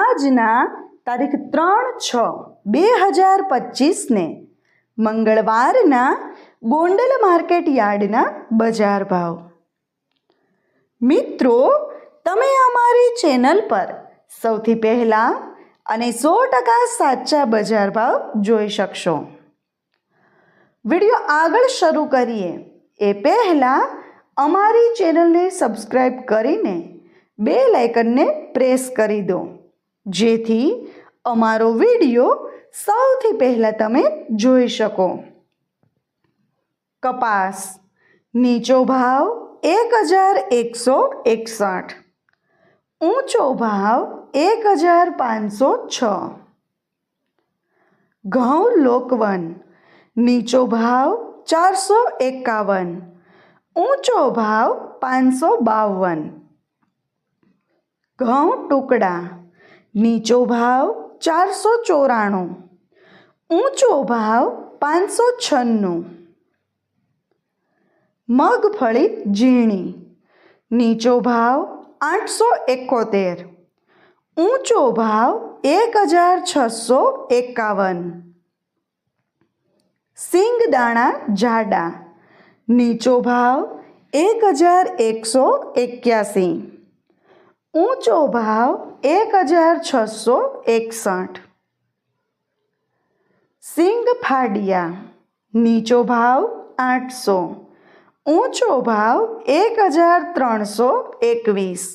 આજના તારીખ ત્રણ છ બે હજાર પચીસને મંગળવારના ગોંડલ માર્કેટ યાર્ડના બજાર ભાવ મિત્રો તમે અમારી ચેનલ પર સૌથી પહેલાં અને સો ટકા સાચા બજાર ભાવ જોઈ શકશો વિડીયો આગળ શરૂ કરીએ એ પહેલાં અમારી ચેનલને સબસ્ક્રાઈબ કરીને બે લાઇકનને પ્રેસ કરી દો જેથી અમારો વિડિયો સૌથી પહેલા તમે જોઈ શકો કપાસ નીચો ભાવ 1161 ઊંચો ભાવ 1506 ઘાઉ લોકવન નીચો ભાવ 451 ઊંચો ભાવ 552 ઘાઉ ટુકડા નીચો ભાવ ચારસો ચોરાણું ઊંચો ભાવ પાંચસો છન્નું મગફળી ઝીણી નીચો ભાવ આઠસો એકોતેર ઊંચો ભાવ એક હજાર છસો એકાવન સિંગદાણા જાડા નીચો ભાવ એક હજાર એકસો એક્યાસી ઊંચો ભાવ એક હજાર છસો એકસઠ સિંગ ફાડિયા નીચો ભાવ આઠસો ઊંચો ભાવ એક હજાર ત્રણસો એકવીસ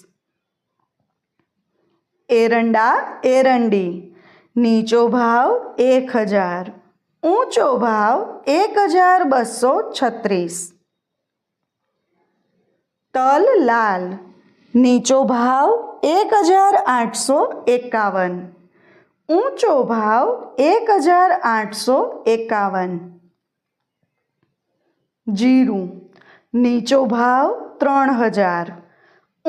એરંડા એરંડી નીચો ભાવ એક હજાર ઊંચો ભાવ એક હજાર બસો છત્રીસ તલ લાલ नीचो भाव एक हज़ार आठ सौ एकावन ऊँचो भाव एक हज़ार आठ सौ एकावन जीरु नीचो भाव तरण हज़ार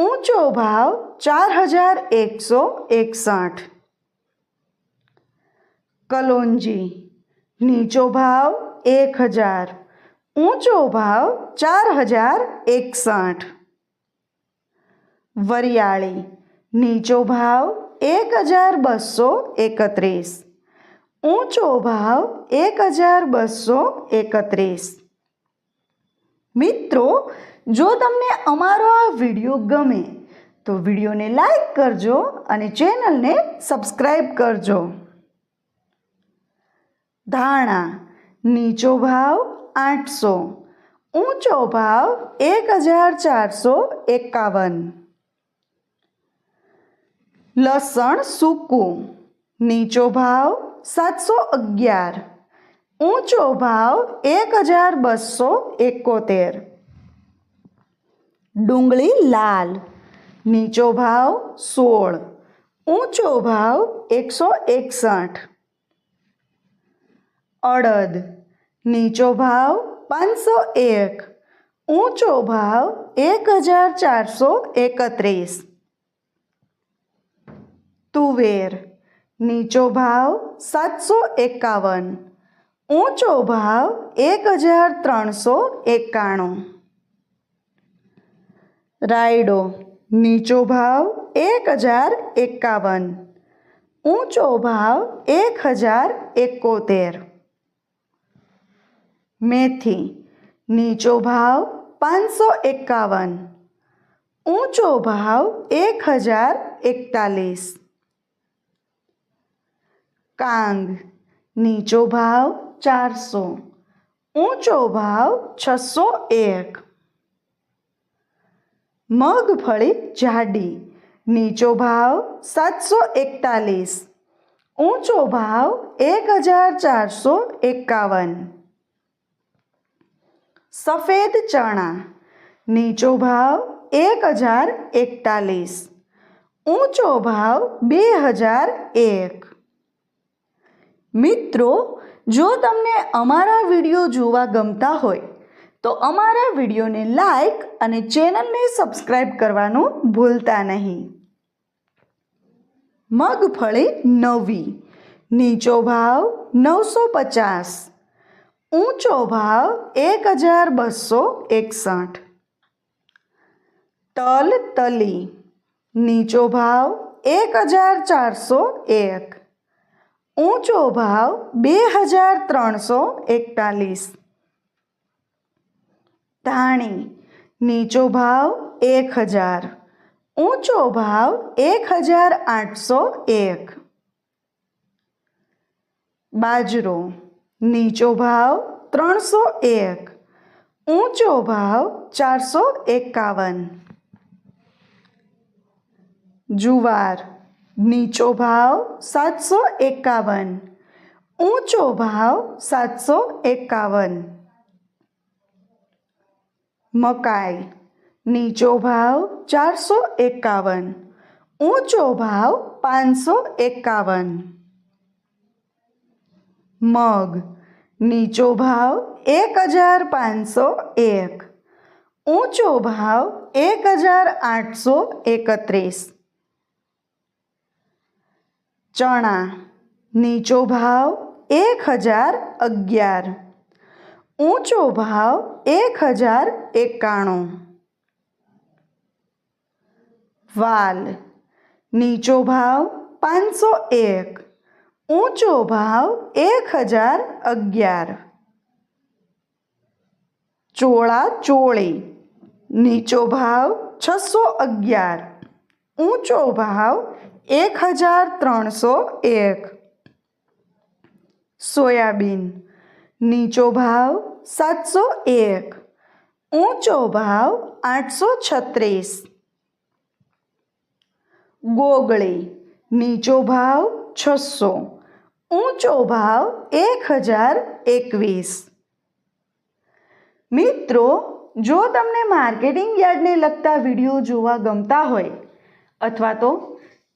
ऊँचो भाव चार हज़ार एक सौ एकसठ कलोंजी नीचो भाव एक हज़ार ऊँचो भाव चार हज़ार एकसठ વરિયાળી નીચો ભાવ એક હજાર બસો એકત્રીસ ઊંચો ભાવ એક હજાર બસો એકત્રીસ મિત્રો જો તમને અમારો આ વિડીયો ગમે તો વિડીયોને લાઈક કરજો અને ચેનલને સબસ્ક્રાઈબ કરજો ધાણા નીચો ભાવ આઠસો ઊંચો ભાવ એક હજાર ચારસો એકાવન લસણ સૂકું નીચો ભાવ સાતસો અગિયાર ઊંચો ભાવ એક હજાર બસો એકોતેર ડુંગળી લાલ નીચો ભાવ સોળ ઊંચો ભાવ એકસો એકસઠ અડદ નીચો ભાવ પાંચસો એક ઊંચો ભાવ એક હજાર ચારસો એકત્રીસ તુવેર નીચો ભાવ સાતસો એકાવન ઊંચો ભાવ એક હજાર ત્રણસો એકાણું રાયડો નીચો ભાવ એક હજાર એકાવન ઊંચો ભાવ એક હજાર એકોતેર મેથી નીચો ભાવ પાંચસો એકાવન ઊંચો ભાવ એક હજાર એકતાલીસ કાંગ નીચો ભાવ ચારસો ઊંચો ભાવ છસો એક મગફળી જાડી નીચો ભાવ સાતસો એકતાલીસ ઊંચો ભાવ એક હજાર ચારસો એકાવન સફેદ ચણા નીચો ભાવ એક હજાર એકતાલીસ ઊંચો ભાવ બે હજાર એક મિત્રો જો તમને અમારા વિડીયો જોવા ગમતા હોય તો અમારા વિડીયોને લાઈક અને ચેનલને સબસ્ક્રાઈબ કરવાનું ભૂલતા નહીં મગફળી નવી નીચો ભાવ નવસો પચાસ ઊંચો ભાવ એક હજાર બસો એકસઠ તલ તલી નીચો ભાવ એક હજાર ચારસો એક ઊંચો ભાવ બે હજાર ત્રણસો એકતાલીસ ધાણી નીચો ભાવ એક હજાર ઊંચો ભાવ એક હજાર આઠસો એક બાજરો નીચો ભાવ ત્રણસો એક ઊંચો ભાવ ચારસો એકાવન જુવાર નીચો ભાવ સાતસો એકાવન ઊંચો ભાવ સાતસો એકાવન મકાઈ નીચો ભાવ ચારસો એકાવન ઊંચો ભાવ પાંચસો એકાવન મગ નીચો ભાવ એક હજાર પાંચસો એક ઊંચો ભાવ એક હજાર આઠસો એકત્રીસ ચણા નીચો ભાવ એક હજાર અગિયાર ઊંચો ભાવ એક હજાર એકાણું વાલ નીચો ભાવ પાંચસો એક ઊંચો ભાવ એક હજાર અગિયાર ચોળા ચોળી નીચો ભાવ છસો અગિયાર ઊંચો ભાવ એક હજાર ત્રણસો એક સોયાબીન નીચો ભાવ સાતસો એક ઊંચો ભાવ આઠસો છત્રીસ ગોગળી નીચો ભાવ છસો ઊંચો ભાવ એક હજાર એકવીસ મિત્રો જો તમને માર્કેટિંગ યાર્ડને લગતા વિડીયો જોવા ગમતા હોય અથવા તો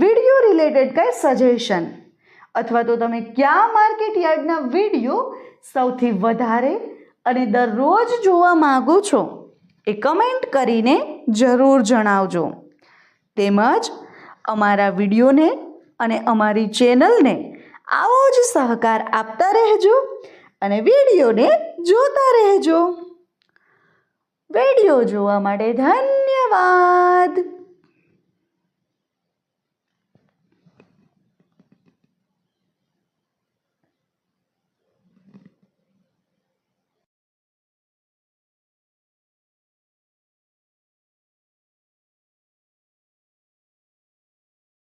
વિડીયો રિલેટેડ કંઈ સજેશન અથવા તો તમે કયા માર્કેટ યાર્ડના વિડીયો સૌથી વધારે અને દરરોજ જોવા માગો છો એ કમેન્ટ કરીને જરૂર જણાવજો તેમજ અમારા વિડીયોને અને અમારી ચેનલને આવો જ સહકાર આપતા રહેજો અને વિડીયોને જોતા રહેજો વિડીયો જોવા માટે ધન્યવાદ